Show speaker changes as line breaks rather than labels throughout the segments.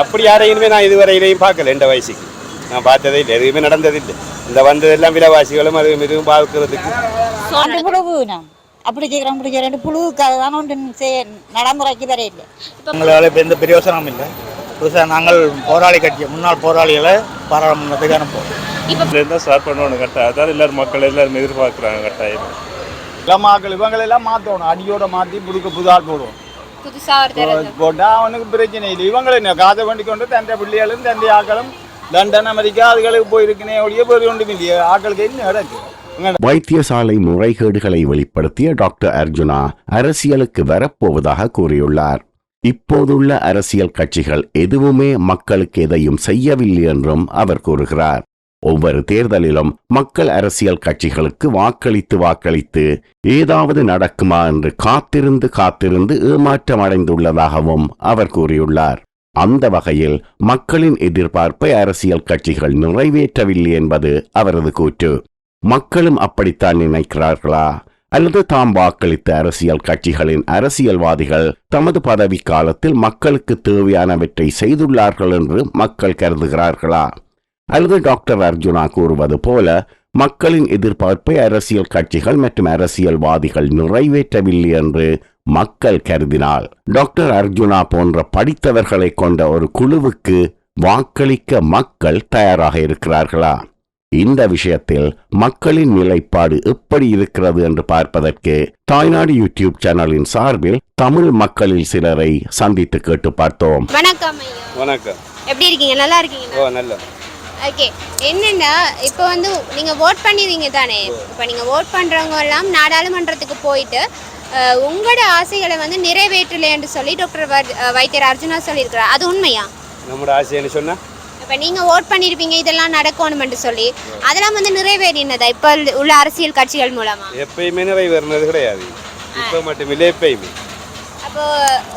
அப்படி யாரையுமே நான் இதுவரையிலையும் பார்க்கல இந்த வயசுக்கு. நான் பார்த்ததே இல்லை எதுவுமே நடந்ததில்லை. இந்த வந்ததெல்லாம் விலைவாசிகளும் அது இதுவும் பார்க்கறதுக்கு
அந்த புழுவு நான். அப்படி செய்கிறேன் அப்படி செய்கிறேன் புழுவுக்கு அதுதான் ஒன்று செய்ய நடைமுறைக்கு வரையில்லை
எங்களால் இப்போ எந்த பிரயோசனமும் இல்லை. புதுசாக நாங்கள் போராளி கட்சி முன்னாள் போராளிகளை பாராளுமன்றத்துக்கு அனுப்புவோம்
இதுலேருந்து ஸ்டார்ட் பண்ணணும் கட்டாயம் அதான் எல்லாரும் மக்கள் எல்லாரும் எதிர்பார்க்குறாங்க கட்டாயம்.
இளமாக்கள் இவங்களெல்லாம் மாற்றணும் அடியோட மாற்றி புதுக்க புதால் போடுவோம்.
புதுசா ஒருத்தர்
போட்டால் அவனுக்கு பிரச்சனை இல்லை. இவங்களை என்ன காதை வண்டி கொண்டு தண்டை பிள்ளைகளும் தண்டை ஆக்களும் லண்டன் அமெரிக்கா அதுகளுக்கு போயிருக்கனே ஒழிய போய் ஒன்றும் இல்லையே. ஆக்களுக்கு என்ன நடக்கு?
வைத்தியசாலை முறைகேடுகளை வெளிப்படுத்திய டாக்டர் அர்ஜுனா அரசியலுக்கு வரப்போவதாக கூறியுள்ளார். இப்போதுள்ள அரசியல் கட்சிகள் எதுவுமே மக்களுக்கு எதையும் செய்யவில்லை என்றும் அவர் கூறுகிறார். ஒவ்வொரு தேர்தலிலும் மக்கள் அரசியல் கட்சிகளுக்கு வாக்களித்து வாக்களித்து ஏதாவது நடக்குமா என்று காத்திருந்து காத்திருந்து ஏமாற்றம் அடைந்துள்ளதாகவும் அவர் கூறியுள்ளார். அந்த வகையில் மக்களின் எதிர்பார்ப்பை அரசியல் கட்சிகள் நிறைவேற்றவில்லை என்பது அவரது கூற்று. மக்களும் அப்படித்தான் நினைக்கிறார்களா? அல்லது தாம் வாக்களித்த அரசியல் கட்சிகளின் அரசியல்வாதிகள் தமது பதவி காலத்தில் மக்களுக்கு தேவையானவற்றை செய்துள்ளார்கள் என்று மக்கள் கருதுகிறார்களா? அல்லது டாக்டர் அர்ஜுனா கூறுவது போல மக்களின் எதிர்பார்ப்பை அரசியல் கட்சிகள் மற்றும் அரசியல்வாதிகள் நிறைவேற்றவில்லை என்று மக்கள் கருதினால். டாக்டர் அர்ஜுனா போன்ற படித்தவர்களை கொண்ட ஒரு குழுவுக்கு வாக்களிக்க மக்கள் தயாராக இருக்கிறார்களா? இந்த விஷயத்தில் மக்களின் நிலைப்பாடு எப்படி இருக்கிறது என்று பார்ப்பதற்கு தாய்நாடு யூடியூப் சேனலின் சார்பில் தமிழ் மக்களில் சிலரை சந்தித்து கேட்டு பார்த்தோம்.
வணக்கம்
வணக்கம்.
எப்படி இருக்கீங்க? நல்லா
நல்ல.
ஓகே என்னன்னா இப்போ வந்து நீங்க ஓட் பண்ணிடுவீங்க தானே? இப்போ நீங்க ஓட் பண்றவங்க எல்லாம் நாடாளுமன்றத்துக்கு போயிட்டு உங்களோட ஆசைகளை வந்து நிறைவேற்றலைன்னு சொல்லி டாக்டர் வைத்தியர் அர்ஜுனா சொல்லியிருக்கிறார். அது உண்மையா?
நம்மளோட ஆசைன்னு சொன்னால்
இப்போ நீங்க ஓட் பண்ணியிருப்பீங்க இதெல்லாம் நடக்கணும்னு சொல்லி. அதெல்லாம் வந்து நிறைவேறினதா? இப்போ உள்ள அரசியல் கட்சிகள் மூலமா?
எப்பயுமே நிறைவேறினது கிடையாது. இப்போ மட்டும் இல்லை எப்பயுமே.
அப்போ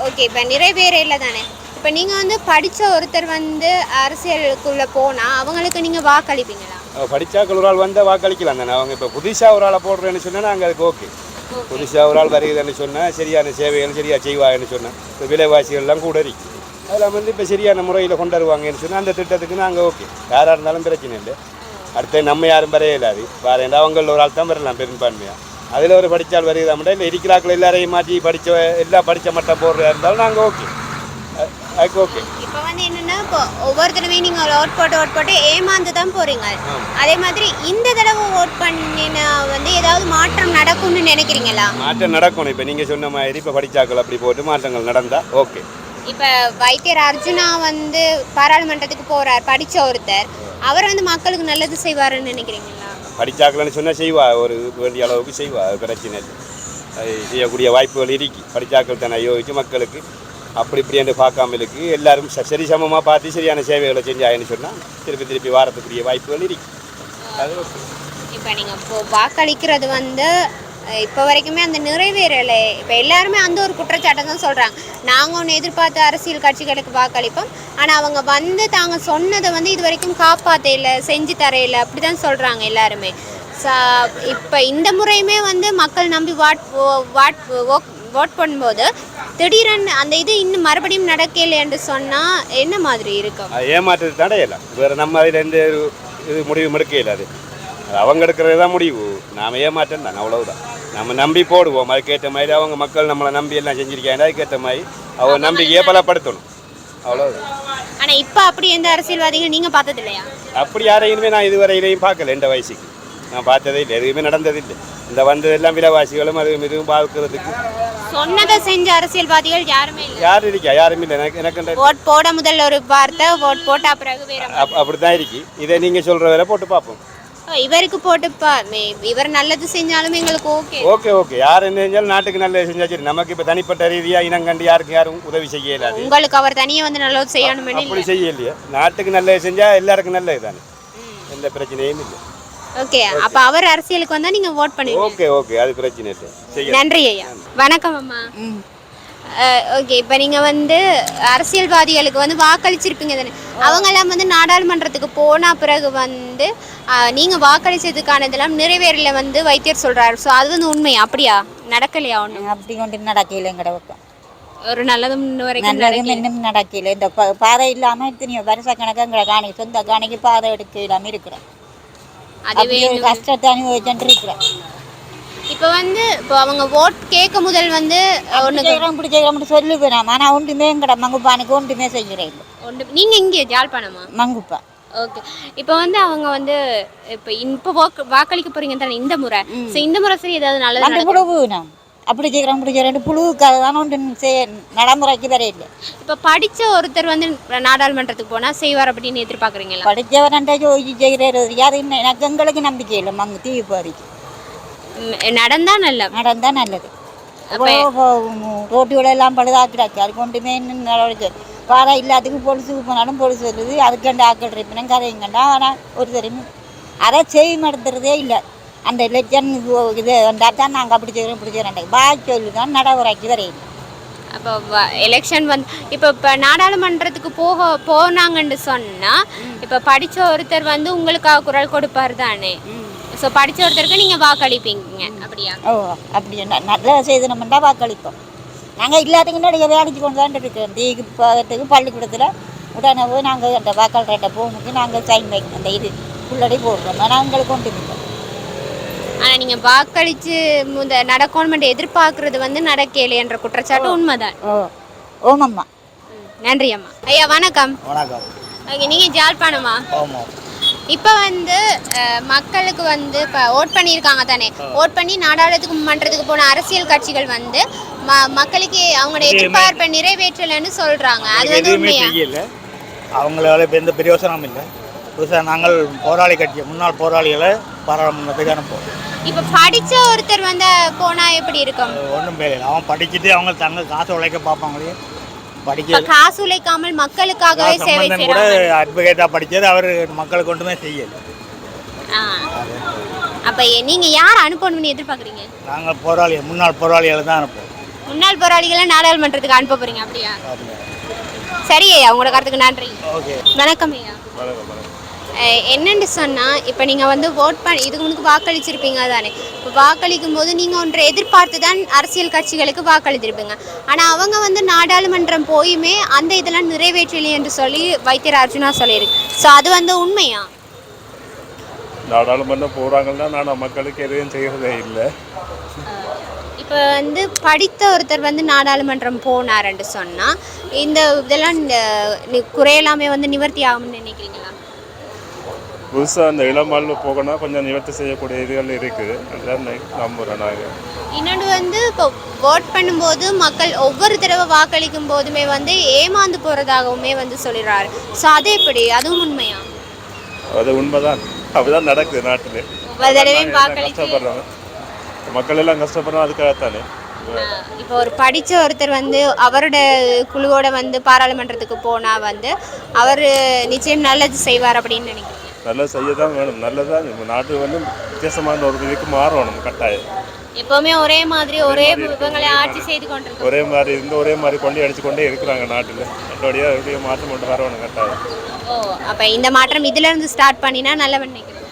ஓகே இப்போ நிறைவேற இல்லை தானே? இப்போ நீங்கள் வந்து படித்த ஒருத்தர் வந்து அரசியலுக்குள்ளே போனால் அவங்களுக்கு நீங்கள் வாக்களிப்பீங்களா?
படித்தாக்கள் ஒரு ஆள் வந்தால் வாக்களிக்கலாம் தானே. அவங்க இப்போ புதுசாக ஒரு ஆளை போடுறேன்னு சொன்னால் நாங்கள் அதுக்கு ஓகே புதுசாக ஒரு ஆள் வருகிறதுன்னு சொன்னால் சரியான சேவைகள் சரியாக செய்வாங்கன்னு சொன்னால் இப்போ விலைவாசிகள்லாம் கூட இருக்கு. அதெல்லாம் வந்து இப்போ சரியான முறையில் கொண்டு வருவாங்கன்னு சொன்னால் அந்த திட்டத்துக்கு நாங்கள் ஓகே யாராக இருந்தாலும் பிரச்சனை இல்லை. அடுத்து நம்ம யாரும் வரைய இல்லாது. வேறு அவங்களில் ஒரு ஆள் தான் வரலாம் பெரும்பான்மையாக அதில் ஒரு படித்தால் வருகிறதா மட்டும் இல்லை இருக்கிறாக்கள் எல்லாரையும் மாற்றி படித்த எல்லா படித்த மட்டம் போடுறதா இருந்தாலும் நாங்கள் ஓகே ஓகே
இப்போ வந்து என்னென்னா இப்போ ஒவ்வொரு தடவையும் நீங்கள் ஓட் போட்டு ஓட் போட்டு ஏமாந்து தான் போகிறீங்க அதே மாதிரி இந்த தடவை ஓட் பண்ணினா வந்து ஏதாவது மாற்றம் நடக்கும்னு நினைக்கிறீங்களா?
மாற்றம் நடக்கணும் இப்போ நீங்கள் சொன்ன மாதிரி இப்போ படித்தாக்கள் அப்படி போட்டு மாற்றங்கள் நடந்தால் ஓகே
இப்போ வைத்தியர் அர்ஜுனா வந்து பாராளுமன்றத்துக்கு போகிறார் படித்த ஒருத்தர். அவர் வந்து மக்களுக்கு நல்லது செய்வாருன்னு நினைக்கிறீங்களா?
படித்தாக்கலன்னு சொன்னால் செய்வா. ஒரு வேண்டிய அளவுக்கு செய்வா. பிரச்சனை செய்யக்கூடிய வாய்ப்புகள் இருக்கு. படித்தாக்கள் தானே யோசிச்சு மக்களுக்கு அப்படி இப்படி என்று பார்க்காம இருக்கு எல்லாரும் ச- சரி சமமாக பார்த்து சரியான சேவைகளை செஞ்சாங்கன்னு சொன்னால் திருப்பி திருப்பி வாரத்துக்குரிய வாய்ப்புகள் இருக்கு. அது ஓகே.
இப்போ நீங்கள் இப்போ வாக்களிக்கிறது வந்து இப்போ வரைக்குமே அந்த நிறைவேறலை. இப்போ எல்லாருமே அந்த ஒரு குற்றச்சாட்டை தான் சொல்கிறாங்க நாங்கள் ஒன்று எதிர்பார்த்த அரசியல் கட்சிகளுக்கு வாக்களிப்போம். ஆனால் அவங்க வந்து தாங்க சொன்னதை வந்து இது வரைக்கும் காப்பாற்ற இல்லை செஞ்சு தரையில அப்படி தான் சொல்கிறாங்க எல்லாருமே. சா இப்போ இந்த முறையுமே வந்து மக்கள் நம்பி வாட் வாட் ஓட் பண்ணும்போது திடீரென்னு அந்த இது இன்னும் மறுபடியும் நடக்கலை என்று சொன்னால் என்ன மாதிரி இருக்கும்?
ஏமாற்றது தடையலாம் வேறு நம்ம அதில் எந்த ஒரு இது முடிவு எடுக்கையில் அது. அவங்க எடுக்கிறது தான் முடிவு. நாம் ஏமாற்றம் தான் அவ்வளவுதான். நம்ம நம்பி போடுவோம். அதுக்கேற்ற மாதிரி அவங்க மக்கள் நம்மளை நம்பி எல்லாம் செஞ்சிருக்காங்க. அதுக்கேற்ற மாதிரி அவங்க நம்பிக்கையை பலப்படுத்தணும். அவ்வளவுதான்.
ஆனால் இப்போ அப்படி எந்த அரசியல்வாதிகள் நீங்கள் பார்த்தது இல்லையா
அப்படி யாரையுமே நான் இதுவரையிலையும் பார்க்கல இந்த வயசுக்கு நான் பார்த்ததே இல்லை எதுவுமே நடந்ததில்லை. இந்த வந்ததெல்லாம் விலைவாசிகளும் அது இதுவும் பார்க்கறதுக்கு
சொன்னதை செஞ்ச அரசியல்வாதிகள் யாருமே இல்லை.
யார் இருக்கா? யாரும் இல்லை. எனக்கு எனக்கு
ஓட் போட முதல்ல ஒரு வார்த்தை ஓட் போட்ட பிறகு வேற மாதிரி.
அப் அப்படி தான் இருக்கு. இதை நீங்கள் சொல்கிற வேலை போட்டு பார்ப்போம்.
இவருக்கு போட்டுப்பா இவர் நல்லது செஞ்சாலும் எங்களுக்கு ஓகே.
Okay okay. யார் என்ன செஞ்சாலும் நாட்டுக்கு நல்லது செஞ்சா சரி. நமக்கு இப்போ தனிப்பட்ட ரீதியாக இனங்கண்டு யாருக்கு யாரும் உதவி செய்ய இயலாது.
உங்களுக்கு அவர் தனியா வந்து நல்லது செய்யணும்னு
அப்படி செய்யலையே. நாட்டுக்கு நல்லது செஞ்சால் எல்லாருக்கும் நல்லது தானே எந்த பிரச்சனையும் இல்லை.
ஓகே அப்ப அவர் அரசியலுக்கு வந்தா நீங்க ஓட் பண்ணுவீங்க
ஓகே ஓகே அது பிரச்சனை இல்லை.
நன்றி ஐயா. வணக்கம் அம்மா. ஓகே இப்போ நீங்கள் வந்து அரசியல்வாதிகளுக்கு வந்து வாக்களிச்சிருப்பீங்க தானே? அவங்கெல்லாம் வந்து நாடாளுமன்றத்துக்கு போன பிறகு வந்து நீங்கள் வாக்களிச்சதுக்கான இதெல்லாம் நிறைவேறல வந்து வைத்தியர் சொல்கிறாரு ஸோ அது வந்து உண்மை. அப்படியா? நடக்கலையா ஒன்றும்
அப்படி கொண்டு நடக்கையில் எங்கட பக்கம்.
ஒரு நல்லதும்
நல்லதும்
நடக்கல.
இன்னும் நடக்கல. இந்த பாதை இல்லாமல் எத்தனையோ வருஷ கணக்கு எங்களை காணி சொந்த காணிக்கு பாதை எடுக்க இல்லாமல் இருக்கிறோம்.
அதுவே
கஷ்டத்தை அனுபவிச்சுட்டு இருக்கிறோம்
இப்போ வந்து இப்போ அவங்க ஓட் கேட்க முதல் வந்து ஒன்று
இப்படி செய்கிறோம் சொல்லுவேன் ஆனால் ஒன்றுமே எங்கட மங்குப்பானுக்கு ஒன்றுமே செய்கிறேன்
ஒன்று நீங்கள் இங்கே ஜாழ்ப்பாணமா
மங்குப்பா.
ஓகே. இப்போ வந்து அவங்க வந்து இப்போ இப்போ வாக்கு வாக்களிக்க போறீங்க தானே இந்த முறை. ஸோ இந்த முறை சரி ஏதாவது நல்லது
அப்படி செய்கிறோம் இப்படி செய்கிறேன் புழுவுக்கு அதுதான் ஒன்று செய் நடைமுறைக்கு வரையில்லை
இப்போ படிச்ச ஒருத்தர் வந்து நாடாளுமன்றத்துக்கு போனா செய்வார் அப்படின்னு எதிர்பார்க்குறீங்களா?
படித்தவரண்ட ஜோதி செய்கிறது யாரு இன்னும் எனக்கு எங்களுக்கு நம்பிக்கை இல்லை மங்கு தீவு பாதிக்கு
நடந்தா நல்ல
நடந்தால் நல்லது. ரோட்டுகளை எல்லாம் பழுதாக்கிடாச்சு அது கொண்டுமே இன்னும் நடவடிக்கை? பாதை இல்லாததுக்கு பொலிசுக்கு போனாலும் பொலிசு வருது அதுக்கண்டு ஆக்கள் இருப்பினும் கதைங்கண்டா ஆனால் ஒரு தெரியும் அதை செய்ய நடத்துறதே இல்லை. அந்த எலெக்ஷன் இது வந்தால் தான் நாங்கள் அப்படி செய்கிறோம் இப்படி செய்கிறோம் பாய் சொல்லி தான் நடைமுறைக்கு வரையில்லை
அப்போ எலெக்ஷன் வந்து இப்போ இப்போ நாடாளுமன்றத்துக்கு போக போனாங்கன்னு சொன்னா இப்போ படிச்ச ஒருத்தர் வந்து உங்களுக்காக குரல் கொடுப்பார் தானே? ஸோ படிச்ச ஒருத்தருக்கு நீங்க வாக்களிப்பீங்க அப்படியா?
ஓ அப்படி ந- நல்ல செய்து நம்மண்டா வாக்களிப்போம் நாங்கள் இல்லாதவங்க நிறைய வேலைக்கு கொண்டு தான் இருக்கோம் தீக்கு போகிறதுக்கு பள்ளிக்கூடத்தில் உடனே போய் நாங்கள் அந்த வாக்காளர்கிட்ட போகணுக்கு நாங்கள் சைன் வைக்கணும். அந்த இது உள்ளடி போடுறோம். எங்களுக்கு கொண்டு இல்லை
ஆனா நீங்க வாக்களிச்சு முத நடக்கணும் எதிர்பார்க்கறது வந்து நடக்கலையன்ற குற்றச்சாட்டு உண்மைதான்.
ஓ. ஓமம்மா.
நன்றி அம்மா. ஐயா வணக்கம்.
வணக்கம்.
ஓகே நீங்க ஜாழ்ப்பாணமா?
ஆமாம்
இப்போ வந்து மக்களுக்கு வந்து இப்போ ஓட் பண்ணியிருக்காங்க தானே. ஓட் பண்ணி நாடாளுமன்றத்துக்கு மன்றத்துக்கு போன அரசியல் கட்சிகள் வந்து ம மக்களுக்கு அவங்களோட எதிர்பார்ப்பை நிறைவேற்றலைன்னு சொல்றாங்க. அது வந்து உண்மையா?
அவங்களால இப்போ எந்த பிரயோசனமும் இல்லை. புதுசாக நாங்கள் போராளி கட்சி முன்னாள் போராளிகளை பாராளுமன்றத்துக்கு அனுப்புவோம்
இப்போ படிச்ச ஒருத்தர் வந்து போனா எப்படி இருக்கும்?
ஒன்றும் பேர் அவன் படிச்சுட்டு அவங்க தங்க காசு உழைக்க பார்ப்பாங்களே. படிக்க
காசு உழைக்காமல் மக்களுக்காகவே சேவை
கூட அட்வொகேட்டாக படித்தது அவர் மக்களுக்கு ஒன்றுமே செய்யலை.
அப்ப எ- நீங்க யார் அனுப்பணும்னு எதிர்பார்க்குறீங்க?
நாங்கள் போராளி முன்னாள் போராளிகளை தான் அனுப்புவோம்.
முன்னாள் போராளிகளை நாடாளுமன்றத்துக்கு அனுப்ப போறீங்க அப்படியா? சரி ஐயா உங்களோட கருத்துக்கு நன்றி.
ஓகே.
வணக்கம் ஐயா.
வணக்கம்.
என்னன்னு சொன்னால் இப்போ நீங்கள் வந்து ஓட் பண்ணி இதுக்கு முன்னுக்கு வாக்களிச்சிருப்பீங்க தானே இப்போ வாக்களிக்கும் போது நீங்கள் ஒன்றை எதிர்பார்த்து தான் அரசியல் கட்சிகளுக்கு வாக்களித்திருப்பீங்க. ஆனால் அவங்க வந்து நாடாளுமன்றம் போயுமே அந்த இதெல்லாம் நிறைவேற்றலை என்று சொல்லி வைத்தியர் அர்ஜுனா சொல்லியிருக்கு. ஸோ அது வந்து உண்மையா?
நாடாளுமன்றம் போகிறாங்கன்னா நான் மக்களுக்கு எதுவும் செய்கிறதே இல்லை.
இப்போ வந்து படித்த ஒருத்தர் வந்து நாடாளுமன்றம் போனாருன்னு சொன்னால் இந்த இதெல்லாம் இந்த குறையெல்லாமே வந்து நிவர்த்தி ஆகும்னு நினைக்கிறீங்களா?
புதுசாக அந்த இளமால் போகணும்னா கொஞ்சம் நிவர்த்தி செய்யக்கூடிய இதுகள் இருக்குது அதான் நம்புகிறோம் நாங்கள்
இன்னொன்று வந்து இப்போ ஓட் பண்ணும்போது மக்கள் ஒவ்வொரு தடவை வாக்களிக்கும் போதுமே வந்து ஏமாந்து போகிறதாகவுமே வந்து சொல்லிடுறாரு. ஸோ அது எப்படி? அதுவும் உண்மையா?
அது உண்மைதான். அப்படிதான் நடக்குது நாட்டில்.
ஒவ்வொரு தடவையும்
மக்கள் எல்லாம் கஷ்டப்படுறோம் அதுக்காகத்தானே.
இப்போ ஒரு படித்த ஒருத்தர் வந்து அவரோட குழுவோட வந்து பாராளுமன்றத்துக்கு போனால் வந்து அவர் நிச்சயம் நல்லது செய்வார் அப்படின்னு நினைக்கிறேன்
நல்லா செய்ய தான் வேணும். நல்லதான் நம்ம நாட்டு வந்து வித்தியாசமான ஒரு இதுக்கு மாறணும் கட்டாயம்.
எப்போவுமே ஒரே மாதிரி ஒரே இவங்களை ஆட்சி செய்து கொண்டிருக்கோம்
ஒரே மாதிரி இருந்து ஒரே மாதிரி கொண்டு அடிச்சு கொண்டே இருக்கிறாங்க நாட்டில். என்னுடைய எப்படியோ மாற்றம் கொண்டு வரணும் கட்டாயம்.
ஓ அப்போ இந்த மாற்றம் இதுலேருந்து ஸ்டார்ட் பண்ணினா நல்லவன் நினைக்கிறேன்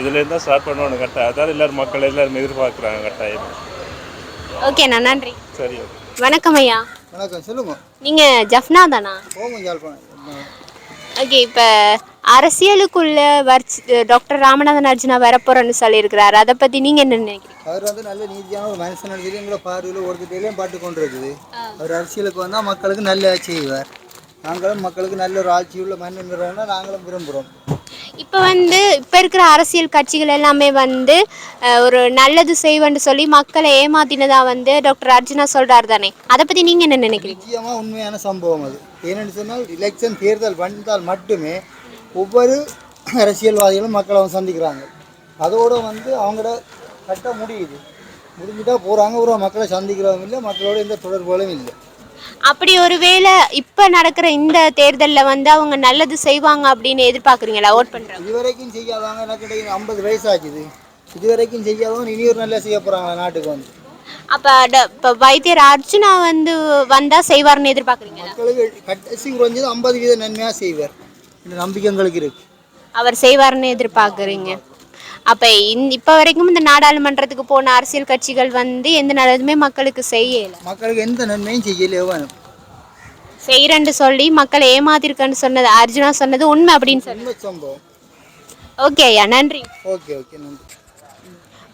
இதுலேருந்து தான் ஸ்டார்ட் பண்ணணும் கட்டாயம். அதான் எல்லாரும் மக்கள் எல்லாரும் எதிர்பார்க்குறாங்க கட்டாயம்.
ஓகேண்ணா நன்றி.
சரி
வணக்கம் ஐயா.
வணக்கம் சொல்லுங்க.
நீங்கள் ஜஃப்னா தானா? ஓகே இப்போ அரசியலுக்குள்ள வர்ச் டாக்டர் ராமநாதன் அர்ஜுனா வரப்போறேன்னு சொல்லியிருக்கிறாரு. அதை பற்றி நீங்கள் என்ன நினைக்கிறீங்க?
அவர் வந்து நல்ல நீதியான ஒரு மனுஷன் சொல்லி எங்களை பார்வையில் ஒருத்தரையிலையும் பாட்டு கொண்டு இருக்குது அவர் அரசியலுக்கு வந்தால் மக்களுக்கு நல்ல செய்வார். நாங்களும் மக்களுக்கு நல்ல ஒரு ஆட்சி உள்ள மன்னன் நாங்களும் விரும்புகிறோம்.
இப்போ வந்து இப்போ இருக்கிற அரசியல் கட்சிகள் எல்லாமே வந்து ஒரு நல்லது செய்வேன்னு சொல்லி மக்களை ஏமாத்தினதா வந்து டாக்டர் அர்ஜுனா சொல்றாரு தானே? அதை பற்றி நீங்கள் என்ன நினைக்கிறீங்க?
நிச்சயமாக உண்மையான சம்பவம் அது. ஏனென்று சொன்னால் எலெக்ஷன் தேர்தல் வந்தால் மட்டுமே ஒவ்வொரு அரசியல்வாதிகளும் மக்களை வந்து சந்திக்கிறாங்க. அதோட வந்து அவங்களோட கட்ட முடியுது. முடிஞ்சுட்டா போகிறாங்க ஒரு மக்களை சந்திக்கிறவங்க இல்லை மக்களோட எந்த தொடர்புகளும் இல்லை.
அப்படி ஒருவேளை இப்போ நடக்கிற இந்த தேர்தலில் வந்து அவங்க நல்லது செய்வாங்க அப்படின்னு எதிர்பார்க்குறீங்களா? ஓட் பண்ணுறாங்க
இதுவரைக்கும் செய்யாதவங்க எனக்கு ஐம்பது வயசு ஆச்சுது. இதுவரைக்கும் செய்யாதவங்க இனி ஒரு நல்லா செய்ய போகிறாங்க நாட்டுக்கு வந்து.
அப்போ இப்போ வைத்தியர் அர்ஜுனா வந்து வந்தால் செய்வார்னு எதிர்பார்க்குறீங்களா?
மக்களுக்கு கடைசி குறைஞ்சது ஐம்பது வீத நன்மையாக செய்வார். இந்த நம்பிக்கை எங்களுக்கு இருக்கு.
அவர் செய்வார்னு எதிர்பார்க்குறீங்க. அப்ப இந்த இப்ப வரைக்கும் இந்த நாடாளுமன்றத்துக்கு போன அரசியல் கட்சிகள் வந்து எந்த நல்லதுமே மக்களுக்கு செய்யல.
மக்களுக்கு எந்த நன்மையும் செய்யலையோ வேணும்.
செய்யறேன்னு சொல்லி மக்களை ஏமாத்திருக்கேன்னு சொன்னது அர்ஜுனா சொன்னது உண்மை அப்படின்னு சொல்லி.
உண்மை சம்பவம்.
ஓகே ஐயா நன்றி.
ஓகே ஓகே நன்றி.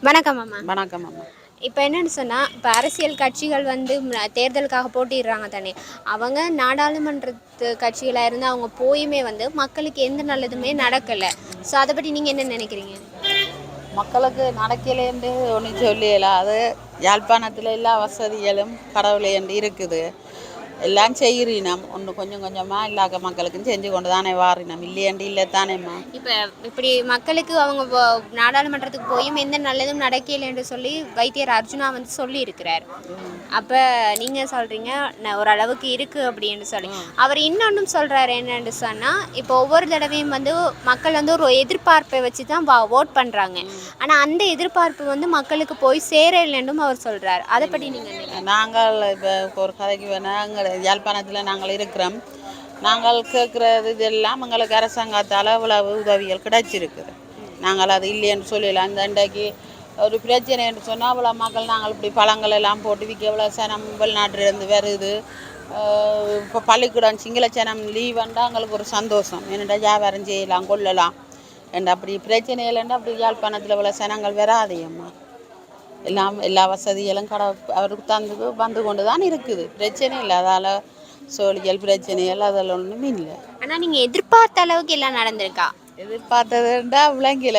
வணக்கம் அம்மா.
வணக்கம் அம்மா.
இப்போ என்னன்னு சொன்னால் இப்போ அரசியல் கட்சிகள் வந்து தேர்தலுக்காக போட்டிடுறாங்க தானே. அவங்க நாடாளுமன்றத்து கட்சிகளாக இருந்து அவங்க போயுமே வந்து மக்களுக்கு எந்த நல்லதுமே நடக்கலை. ஸோ அதை பற்றி நீங்கள் என்ன நினைக்கிறீங்க?
மக்களுக்கு நடக்கலேன்னு ஒன்றும் சொல்லல அது யாழ்ப்பாணத்தில் எல்லா வசதிகளும் கடவுளேண்டு இருக்குது. எல்லாம் செய்கிறீனம் ஒன்று கொஞ்சம் கொஞ்சமாக எல்லா மக்களுக்கும் செஞ்சு கொண்டு தானே வாரினம் இல்லையண்டு இல்லை தானேம்மா
இப்போ இப்படி மக்களுக்கு அவங்க நாடாளுமன்றத்துக்கு போயும் எந்த நல்லதும் நடக்கலை என்று சொல்லி வைத்தியர் அர்ஜுனா வந்து சொல்லி இருக்கிறார் அப்போ நீங்கள் சொல்கிறீங்க ஓரளவுக்கு இருக்குது அப்படின்னு சொல்லி. அவர் இன்னொன்றும் சொல்கிறாரு என்னன்னு சொன்னால் இப்போ ஒவ்வொரு தடவையும் வந்து மக்கள் வந்து ஒரு எதிர்பார்ப்பை வச்சு தான் வா ஓட் பண்ணுறாங்க ஆனால் அந்த எதிர்பார்ப்பு வந்து மக்களுக்கு போய் சேரலைன்னும் அவர் சொல்கிறார் அதை பற்றி நீங்கள்
நாங்கள் இப்போ ஒரு கதைக்கு எங்கள் யாழ்ப்பாணத்தில் நாங்கள் இருக்கிறோம். நாங்கள் கேட்குறது இதெல்லாம் எங்களுக்கு அரசாங்கத்தால் இவ்வளவு உதவிகள் கிடைச்சிருக்குது. நாங்கள் அது இல்லைன்னு சொல்லலாம் அந்த அண்டைக்கு ஒரு பிரச்சனை என்று சொன்னால் அவ்வளோ மக்கள் நாங்கள் இப்படி பழங்கள் எல்லாம் போட்டு விற்க எவ்வளோ சனம் வெளிநாட்டிலேருந்து வருது. இப்போ பள்ளிக்கூடம் சிங்கள சனம் லீவ் வந்தால் எங்களுக்கு ஒரு சந்தோஷம். என்னடா வியாபாரம் செய்யலாம் கொள்ளலாம். என்ற அப்படி பிரச்சனை இல்லைன்னா அப்படி யாழ்ப்பாணத்தில் இவ்வளோ சனங்கள் வராதையம்மா எல்லாம் எல்லா வசதிகளும் கடை அவருக்கு தந்து வந்து கொண்டு தான் இருக்குது. பிரச்சனை இல்லை. அதால் சோழியல் பிரச்சனைகள் அதில் ஒன்றும் இல்லை.
ஆனால் நீங்கள் எதிர்பார்த்த அளவுக்கு எல்லாம் நடந்திருக்கா?
எதிர்பார்த்ததுண்டா விளங்கில.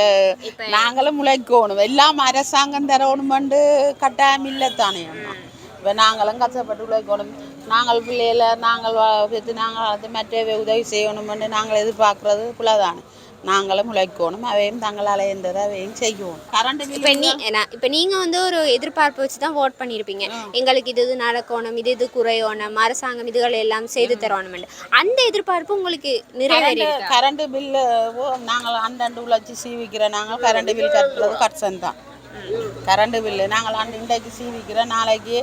நாங்களும் உழைக்கணும் எல்லாம் அரசாங்கம் தரணுமெண்டு கட்டாயம் இல்லை தானே அம்மா. இப்போ நாங்களும் கஷ்டப்பட்டு உழைக்கணும் நாங்கள் பிள்ளைகளை நாங்கள் வ- பெற்று நாங்கள் அது மற்ற உதவி செய்யணுமெண்டு நாங்கள் எதிர்பார்க்குறது பிள்ளைதானே நாங்களும் உழைக்கணும் அவையும் தங்களால் எந்ததை அவையும் செய்யணும். கரண்ட்
இப்போ நீ இப்போ நீங்கள் வந்து ஒரு எதிர்பார்ப்பு வச்சு தான் ஓட் பண்ணியிருப்பீங்க எங்களுக்கு இது இது நடக்கணும் இது இது குறையணும் அரசாங்கம் இதுகள் எல்லாம் செய்து தரணும் அந்த எதிர்பார்ப்பு உங்களுக்கு நிறைவேறி
கரண்ட் பில்லு நாங்கள் அண்டண்டு உழைச்சி சீவிக்கிற நாங்கள் கரண்ட் பில் கட்டுறது கட்சன் தான். கரண்ட் பில்லு நாங்கள் அண்டு இன்றைக்கு சீவிக்கிற நாளைக்கு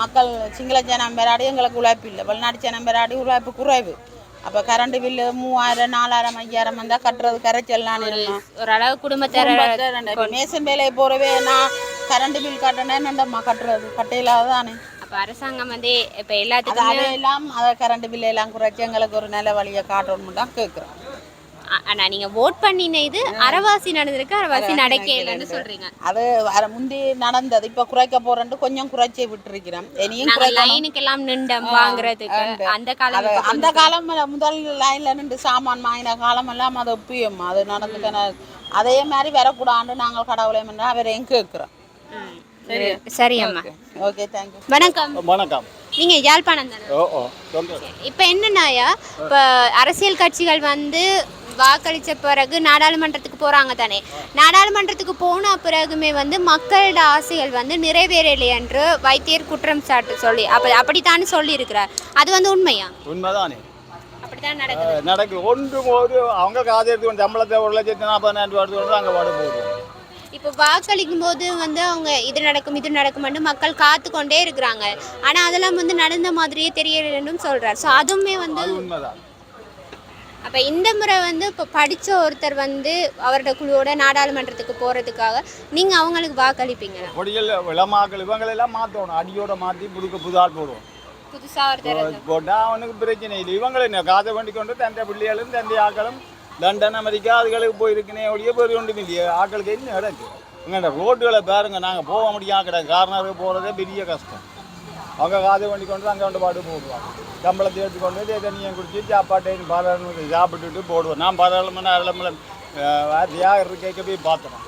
மக்கள் சிங்கள ஜனம் பெறாடி எங்களுக்கு உழைப்பு இல்லை. வெளிநாட்டு ஜனம் பெறாடி உழைப்பு குறைவு. அப்போ கரண்ட் பில்லு மூவாயிரம் நாலாயிரம் ஐயாயிரம் வந்தால் கட்டுறது கரைச்சல்லாம் இருந்தோம்
ஓரளவு குடும்பத்தை
மேசன் வேலையை போகிறவே நான் கரண்ட் பில் கட்டினேன் என்னண்டம்மா கட்டுறது? கட்டையில்லாத தானே.
அப்போ அரசாங்கம் வந்து இப்போ
அது
எல்லாத்துக்குமே
அதையெல்லாம் அதை கரண்ட் பில்லு எல்லாம் குறைச்சி எங்களுக்கு ஒரு நல்ல வழியை காட்டணும்னு தான் கேட்குறோம்
ஆ- ஆனா நீங்க ஓட் பண்ணின இது அரைவாசி நடந்திருக்கு அரைவாசி நடக்கலைன்னு சொல்றீங்க.
அது வர முந்தி நடந்தது. இப்ப குறைக்க போறேன்ட்டு கொஞ்சம் குறைச்சி விட்டுருக்கிறேன். இனியும்
நாங்க
குறைக்கணும்
லைனுக்கு எல்லாம் நின்றம் வாங்குறதுக்கு. அந்த காலம்
அந்த காலம் முதல் லைன்ல நின்று சாமான் வாங்கின காலம் எல்லாம் அது ஒப்பியும். அது நடந்துக்க அதே மாதிரி வரக்கூடாதுன்னு நாங்கள் கடவுளை மன்றா அவரையும் கேட்குறோம்.
சரி. அம்மா.
ஓகே தேங்க்யூ
வணக்கம்.
வணக்கம்.
நீங்க யாழ்ப்பாணம் தானே?
ஓ ஓ. சந்தோஷம்
இப்போ என்னன்னாயா இப்போ அரசியல் கட்சிகள் வந்து வாக்களித்த பிறகு நாடாளுமன்றத்துக்கு போகிறாங்க தானே. நாடாளுமன்றத்துக்கு போன பிறகுமே வந்து மக்களோட ஆசைகள் வந்து நிறைவேறலை என்று வைத்தியர் குற்றம் சாட்டு சொல்லி அப்போ அப்படித்தானே சொல்லியிருக்கிறார். அது வந்து உண்மையா?
உண்மைதானே.
அப்படித்தான் நடக்குது?
நடக்கு ஒன்று போது அவங்க காது எடுத்து சம்பளத்தை ஒரு லட்சத்தி நாற்பதாயிரம் ரூபா எடுத்து அங்கே பாடு போகுது.
இப்போ வாக்களிக்கும் போது வந்து அவங்க இது நடக்கும் இது நடக்கும்னு மக்கள் காத்து கொண்டே இருக்கிறாங்க. ஆனால் அதெல்லாம் வந்து நடந்த மாதிரியே தெரியலன்னு சொல்கிறார் ஸோ அதுவுமே வந்து
உண்மைதான்.
அப்போ இந்த முறை வந்து இப்போ படித்த ஒருத்தர் வந்து அவரோட குழுவோட நாடாளுமன்றத்துக்கு போகிறதுக்காக நீங்கள் அவங்களுக்கு வாக்களிப்பீங்களா
பொடிகள் இளமாக்கள் இவங்களெல்லாம் மாற்றணும் அடியோட மாற்றி புதுக்க புதால் போடுவோம்.
புதுசாக ஒருத்தர்
போட்டால் அவனுக்கு பிரச்சனை இல்லை. இவங்களை என்ன காதை வண்டி கொண்டு தந்தை பிள்ளைகளும் தந்தை ஆக்களும் லண்டன் அமெரிக்கா அதுகளுக்கு போயிருக்கனே ஒழிய போய் ஒன்றும் இல்லையே. ஆக்களுக்கு என்ன கிடக்கு இங்கே ரோட்டுகளை பாருங்க. நாங்கள் போக முடியாம கிடக்கு. கார்னருக்கு போகிறதே பெரிய கஷ்டம். அவங்க காதை வண்டி கொண்டு அங்கே கொண்டு பாட்டு போடுவாங்க. சம்பளத்தை எடுத்துக்கொண்டு இதே தண்ணியை குடிச்சு சாப்பாட்டையும் பாராளுமன்ற சாப்பிட்டுட்டு போடுவோம். நான் பாராளுமன்ற அரளமலம் தியாகர் கேட்க போய் பார்த்தேன்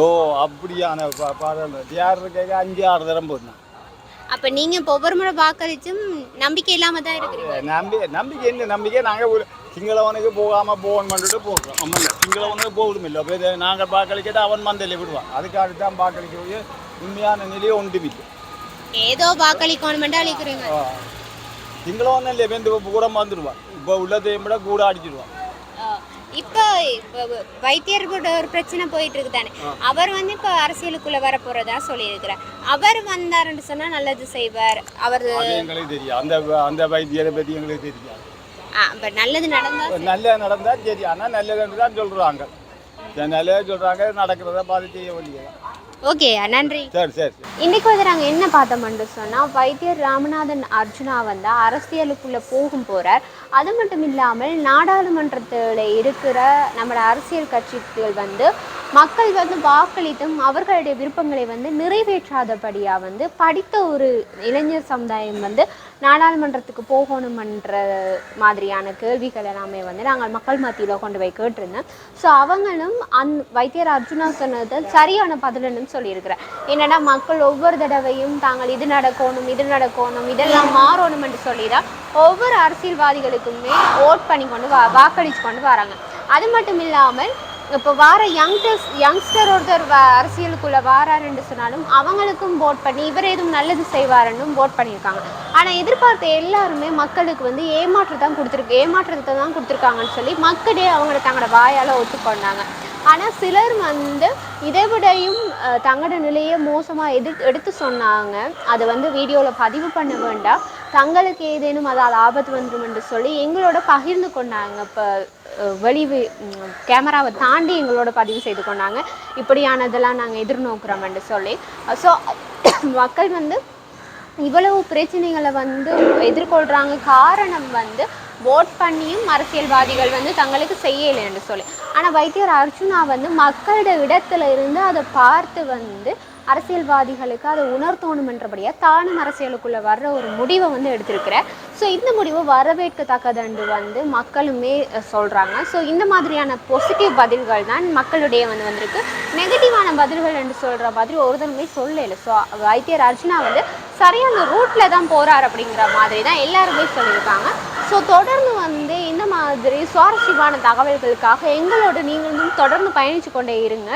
ஓ அப்படியான பாராளுமன்ற தியாகர் கேட்க அஞ்சு ஆறு தரம் போயிருந்தேன்
அப்போ நீங்கள் இப்போ ஒவ்வொரு முறை வாக்களிச்சும் நம்பிக்கை இல்லாமல் தான் இருக்கிறீங்க?
நம்பி நம்பிக்கை என்ன நம்பிக்கை நாங்கள் ஒரு சிங்களவனுக்கு போகாமல் போகணும் பண்ணிட்டு போகிறோம் ஆமாம் சிங்களவனுக்கு போகணும் இல்லை. அப்போ நாங்கள் வாக்களிக்கிட்டு அவன் மந்தையில் விடுவான். அதுக்காக தான் வாக்களிக்க உண்மையான நிலையை ஒன்றுமில்லை.
ஏதோ வாக்களிக்கணுமெண்டு அழிக்கிறீங்க
சிங்களவன் இல்லை வெந்து கூட வந்துடுவான் இப்போ உள்ளதையும் விட கூட அடிச்சிடுவான்
இப்போ இப்போ வைத்தியர்களோட ஒரு பிரச்சனை போயிட்டு இருக்கு தானே அவர் வந்து இப்போ அரசியலுக்குள்ள வர போறதா சொல்லியிருக்கிறார் அவர் வந்தாருன்னு சொன்னா நல்லது செய்வார் அவர்
எங்களுக்கு தெரியும் அந்த அந்த வைத்தியரை பற்றி எங்களுக்கு தெரியாது
இப்போ நல்லது நடந்தா
நல்ல நடந்தால் சரி ஆனால் நல்லதுன்னு தான் சொல்கிறாங்க அதனால சொல்கிறாங்க நடக்கிறத பார்த்து செய்ய வேண்டியது
ஓகே நன்றி.
சரி சரி.
இன்னைக்கு வந்து நாங்கள் என்ன பார்த்தோம்னு சொன்னால் வைத்தியர் ராமநாதன் அர்ஜுனா வந்து அரசியலுக்குள்ளே போகும் போகிறார் அது மட்டும் இல்லாமல் நாடாளுமன்றத்தில் இருக்கிற நம்மளோட அரசியல் கட்சிகள் வந்து மக்கள் வந்து வாக்களித்தும் அவர்களுடைய விருப்பங்களை வந்து நிறைவேற்றாதபடியாக வந்து படித்த ஒரு இளைஞர் சமுதாயம் வந்து நாடாளுமன்றத்துக்கு போகணுமன்ற மாதிரியான கேள்விகள் எல்லாமே வந்து நாங்கள் மக்கள் மத்தியில் கொண்டு போய் கேட்டிருந்தோம். ஸோ அவங்களும் அந் வைத்தியர் அர்ஜுனா சொன்னது சரியான பதிலுன்னு சொல்லியிருக்கிறேன் என்னன்னா மக்கள் ஒவ்வொரு தடவையும் தாங்கள் இது நடக்கணும் இது நடக்கணும் இதெல்லாம் மாறணும் என்று சொல்லி தான் ஒவ்வொரு அரசியல்வாதிகளுக்குமே ஓட் பண்ணி கொண்டு வா வாக்களித்து கொண்டு வராங்க. அது மட்டும் இல்லாமல் இப்போ வார யங்ஸ்டர்ஸ் யங்ஸ்டர் ஒருத்தர் வ அரசியலுக்குள்ளே வாராருன்னு சொன்னாலும் அவங்களுக்கும் போட் பண்ணி இவர் எதுவும் நல்லது செய்வாருன்னு போட் பண்ணியிருக்காங்க. ஆனால் எதிர்பார்த்த எல்லாருமே மக்களுக்கு வந்து ஏமாற்றம் தான் கொடுத்துருக்கு ஏமாற்றத்தை தான் கொடுத்துருக்காங்கன்னு சொல்லி மக்களே அவங்கள தங்களோட வாயால் ஒத்துக்கொண்டாங்க. ஆனால் சிலர் வந்து இதை விடையும் தங்களோட நிலையை மோசமாக எதிர் எடுத்து சொன்னாங்க. அதை வந்து வீடியோவில் பதிவு பண்ண வேண்டாம். தங்களுக்கு ஏதேனும் அதால் ஆபத்து வந்துடும் என்று சொல்லி எங்களோட பகிர்ந்து கொண்டாங்க. இப்போ வெளி கேமராவை தாண்டி எங்களோட பதிவு செய்து கொண்டாங்க. இப்படியானதெல்லாம் நாங்கள் எதிர்நோக்குறோம்னு சொல்லி. ஸோ மக்கள் வந்து இவ்வளவு பிரச்சனைகளை வந்து எதிர்கொள்கிறாங்க காரணம் வந்து ஓட் பண்ணியும் அரசியல்வாதிகள் வந்து தங்களுக்கு செய்யலை என்று சொல்லி. ஆனால் வைத்தியர் அர்ஜுனா வந்து மக்களோட இடத்துல இருந்து அதை பார்த்து வந்து அரசியல்வாதிகளுக்கு அதை உணர்த்தணுமென்றபடியாக தானும் அரசியலுக்குள்ளே வர்ற ஒரு முடிவை வந்து எடுத்திருக்கிறேன் ஸோ இந்த முடிவு வரவேற்கத்தக்கதண்டு வந்து மக்களுமே சொல்கிறாங்க ஸோ இந்த மாதிரியான பாசிட்டிவ் பதில்கள் தான் மக்களுடைய வந்து வந்திருக்கு. நெகட்டிவான பதில்கள் என்று சொல்கிற மாதிரி ஒருத்தருமே சொல்லலை. ஸோ வைத்தியர் அர்ஜுனா வந்து சரியான ரூட்டில் தான் போகிறார் அப்படிங்கிற மாதிரி தான் எல்லாருமே சொல்லியிருக்காங்க. ஸோ தொடர்ந்து வந்து இந்த மாதிரி சுவாரஸ்யமான தகவல்களுக்காக எங்களோட நீங்களும் தொடர்ந்து பயணித்து கொண்டே இருங்க.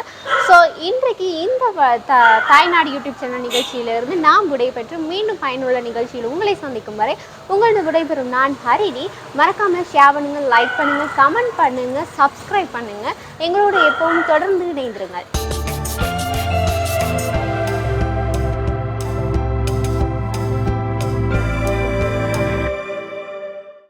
ஸோ இன்றைக்கு இந்த த தாய்நாடு யூடியூப் சேனல் நிகழ்ச்சியிலிருந்து நாம் விடைபெற்று மீண்டும் பயனுள்ள நிகழ்ச்சியில் உங்களை சந்திக்கும் வரை உங்களது விடைபெறும் நான் ஹரிணி. மறக்காமல் ஷேர் பண்ணுங்கள் லைக் பண்ணுங்கள் கமெண்ட் பண்ணுங்கள் சப்ஸ்கிரைப் பண்ணுங்கள் எங்களோட எப்பவும் தொடர்ந்து இணைந்திருங்கள்.